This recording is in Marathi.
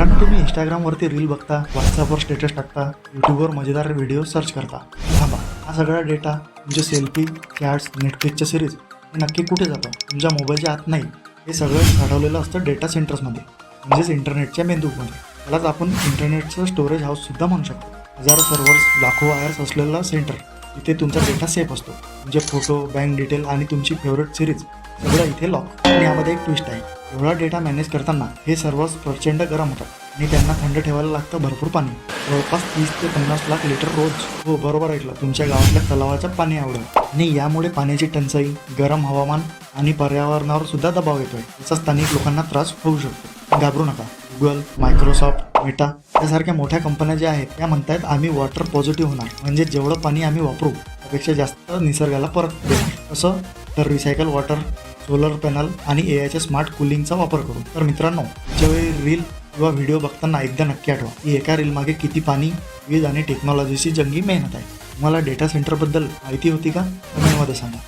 मित्रांनो तुम्ही इंस्टाग्रामवरती रील बघता व्हॉट्सअपवर स्टेटस टाकता यूट्यूबवर मजेदार व्हिडिओ सर्च करता. थांबा हा सगळा डेटा तुमचे सेल्फी चॅट्स नेटफ्लिक्सच्या सिरीज हे नक्की कुठे जातं? तुमच्या मोबाईलच्या आत नाही. हे सगळं साठवलेलं असतं डेटा सेंटर्समध्ये म्हणजेच इंटरनेटच्या मेंदूमध्ये त्यालाच आपण इंटरनेटचं स्टोरेज हाऊससुद्धा म्हणू शकतो. हजारो सर्व्हर्स लाखो वायर्स असलेला सेंटर इथे तुमचा डेटा सेफ असतो. तुमचे फोटो बँक डिटेल आणि तुमची फेवरेट सिरीज सगळं इथे लॉक आणि यामध्ये एक ट्विस्ट आहे. एवढा डेटा मॅनेज करताना हे सर्व्हर्स प्रचंड गरम होतात आणि त्यांना थंड ठेवायला लागतं भरपूर पाणी. जवळपास तीस ते पन्नास लाख लिटर रोज. हो बरोबर ऐकलं. तुमच्या गावातल्या तलावाचं पाणी आवडेल आणि यामुळे पाण्याची टंचाई गरम हवामान आणि पर्यावरणावर सुद्धा दबाव येतोय. याचा स्थानिक लोकांना त्रास होऊ शकतो. घाबरू नका. गुगल मायक्रोसॉफ्ट मेटा यासारख्या मोठ्या कंपन्या ज्या आहेत त्या म्हणतायत आम्ही वॉटर पॉझिटिव्ह होणार. म्हणजे जेवढं पाणी आम्ही वापरू त्यापेक्षा जास्त निसर्गाला परत देणार. असं तर रिसायकल वॉटर सोलर पॅनल आणि ए आयच्या स्मार्ट कुलिंगचा वापर करू तर मित्रांनो ज्यावेळी रील किंवा व्हिडिओ बघताना एकदा नक्की आठवा की एका रीलमागे किती पाणी वीज आणि टेक्नॉलॉजीची जंगी मेहनत आहे. तुम्हाला डेटा सेंटरबद्दल माहिती होती का? कमेंटमध्ये सांगा